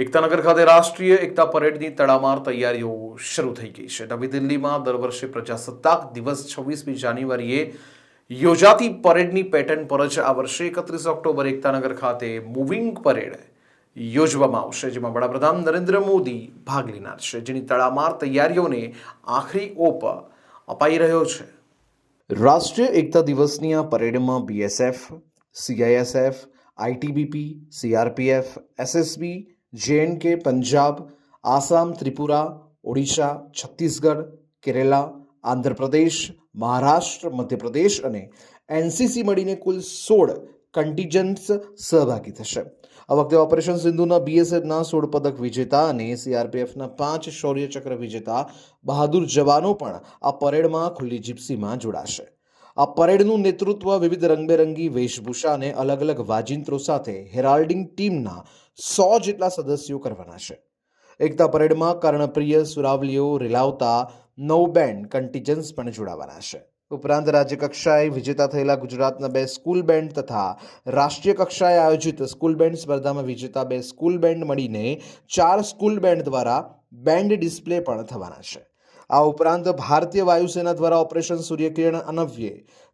એકતાનગર ખાતે રાષ્ટ્રીય એકતા પરેડની તડામાર તૈયારીઓ શરૂ થઈ ગઈ છે. નવી દિલ્હીમાં દર વર્ષે પ્રજાસત્તાક દિવસ છવ્વીસમી જાન્યુઆરીએ યોજાતી પરેડની પેટર્ન પર જ આ વર્ષે એકત્રીસ ઓક્ટોબર એકતાનગર ખાતે મૂવિંગ પરેડ યોજવામાં આવશે, જેમાં વડાપ્રધાન નરેન્દ્ર મોદી ભાગ લેનાર છે, જેની તડામાર તૈયારીઓને આખરી ઓપ અપાઈ રહ્યો છે. રાષ્ટ્રીય એકતા દિવસની આ પરેડમાં BSF CISF ITBP CRPF SSB JNK Punjab, Assam, Tripura, Odisha, Chhattisgarh, Kerala, Andhra Pradesh, Maharashtra, Madhya Pradesh અને એનસીસી મળીને કુલ સોળ કન્ટીજન્ટ્સ સહભાગી થશે. આ વખતે ઓપરેશન સિંધુના બીએસએફના સોળ પદક વિજેતા અને સીઆરપીએફના પાંચ શૌર્ય ચક્ર વિજેતા બહાદુર જવાનો પણ આ પરેડમાં ખુલ્લી જીપ્સીમાં જોડાશે. આ પરેડનું નેતૃત્વ વિવિધ રંગબેરંગી વેશભૂષા અને અલગ અલગ વાજિંત્રો સાથે હેરાલ્ડિંગ ટીમના સો જેટલા સદસ્યો કરવાના છે. એકતા પરેડમાં કર્ણપ્રિય સુરાવલીઓ રેલાવતા નવ બેન્ડ કન્ટીજન્સ પણ જોડાવાના છે. ઉપરાંત રાજ્યકક્ષાએ વિજેતા થયેલા ગુજરાતના બે સ્કૂલ બેન્ડ તથા રાષ્ટ્રીય કક્ષાએ આયોજિત સ્કૂલ બેન્ડ સ્પર્ધામાં વિજેતા બે સ્કૂલ બેન્ડ મળીને ચાર સ્કૂલ બેન્ડ દ્વારા બેન્ડ ડિસ્પ્લે પણ થવાના છે. આ ઉપરાંત ભારતીય વાયુસેના દ્વારા ઓપરેશન સૂર્યકિરણ અનવ્યે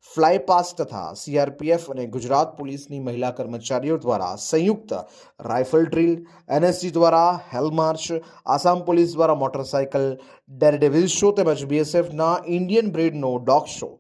ફ્લાય પાસ તથા સીઆરપીએફ અને ગુજરાત પોલીસની મહિલા કર્મચારીઓ દ્વારા સંયુક્ત રાઇફલ ડ્રીલ, એનએસજી દ્વારા હેલમાર્ચ આસામ પોલીસ દ્વારા મોટરસાયકલ, ડેરડેવિલ શો તેમજ બીએસએફના ઇન્ડિયન બ્રેડનો ડોગ શો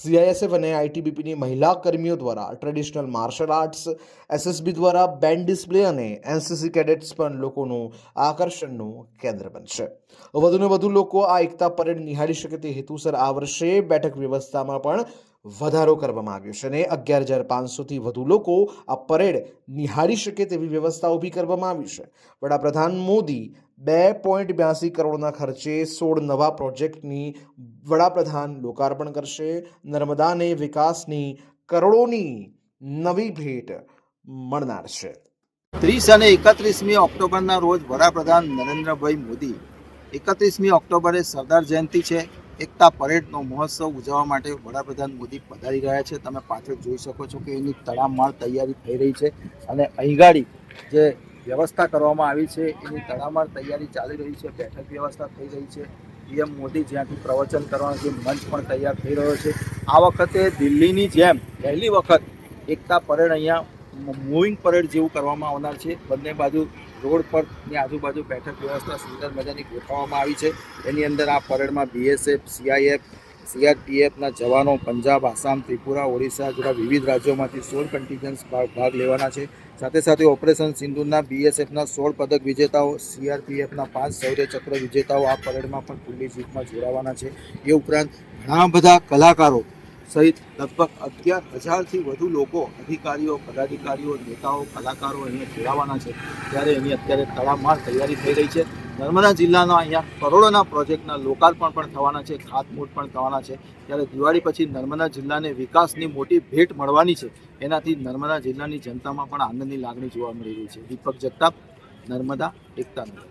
સીઆઈએસએફ અને આઈટીબીપીની મહિલા કર્મીઓ દ્વારા ટ્રેડિશનલ માર્શલ આર્ટ્સ એસએસબી દ્વારા બેન્ડ ડિસ્પ્લે અને એનસીસી કેડેટ્સ પણ લોકોનું આકર્ષણનું કેન્દ્ર બનશે. વધુને વધુ લોકો આ એકતા પરેડ નિહાળી શકે તે હેતુસર આ વર્ષે બેઠક વ્યવસ્થામાં પણ વધારો કરવામાં આવ્યો છે અને અગિયાર હજાર પાંચસોથી વધુ લોકો આ પરેડ નિહાળી શકે તેવી વ્યવસ્થા ઊભી કરવામાં આવી છે. વડાપ્રધાન મોદી બે પોઈન્ટ બ્યાસી કરોડના ખર્ચે સોળ નવા પ્રોજેક્ટની વડાપ્રધાન લોકાર્પણ કરશે. નર્મદાને વિકાસની કરોડોની નવી ભેટ મળનાર છે. ત્રીસ અને એકત્રીસમી ઓક્ટોબરના રોજ વડાપ્રધાન નરેન્દ્રભાઈ મોદી એકત્રીસમી ઓક્ટોબરે સરદાર જયંતિ છે. એકતા પરેડનો મહોત્સવ ઉજવવા માટે વડાપ્રધાન મોદી પધારી રહ્યા છે. તમે પાછળ જોઈ શકો છો કે એની તડામાર તૈયારી થઈ રહી છે. અને અહીંગાડી જે વ્યવસ્થા કરવામાં આવી છે. એની તડામાર તૈયારી ચાલી રહી છે. બેઠક વ્યવસ્થા થઈ રહી છે. પીએમ મોદી જ્યાંથી પ્રવચન કરવાનો જે મંચ પણ તૈયાર થઈ રહ્યો છે. આ વખતે દિલ્હીની જેમ પહેલી વખત એકતા પરેડ અહીંયા મૂવિંગ પરેડ જેવું કરવામાં આવનાર છે. બંને બાજુ રોડ પરની આજુબાજુ બેઠક વ્યવસ્થા સુંદર મજાની ગોઠવવામાં આવી છે. એની અંદર આ પરેડમાં બીએસએફ સીઆઈએફ સીઆરપીએફના જવાનો પંજાબ, આસામ, ત્રિપુરા, ઓડિશા જેવા વિવિધ રાજ્યોમાંથી સોળ કન્ટિજન્સ ભાગ લેવાના છે. સાથે સાથે ઓપરેશન સિંધુના બીએસએફના સોળ પદક વિજેતાઓ સીઆરપીએફના પાંચ શૌર્ય ચક્ર વિજેતાઓ આ પરેડમાં પણ ખુલ્લી જીતમાં જોડાવાના છે. એ ઉપરાંત ઘણા બધા કલાકારો સહિત લગભગ અગિયાર હજારથી વધુ લોકો, અધિકારીઓ, પદાધિકારીઓ, નેતાઓ, કલાકારો અહીંયા જોડાવાના છે. ત્યારે એની અત્યારે તડામાર તૈયારી થઈ રહી છે. નર્મદા જિલ્લાના અહીંયા કરોડોના પ્રોજેક્ટના લોકાર્પણ પણ થવાના છે, ખાતમુહૂર્ત પણ થવાના છે. ત્યારે દિવાળી પછી નર્મદા જિલ્લાને વિકાસની મોટી ભેટ મળવાની છે. એનાથી નર્મદા જિલ્લાની જનતામાં પણ આનંદની લાગણી જોવા મળી રહી છે. દીપક જગતાપ, નર્મદા એકતાનગર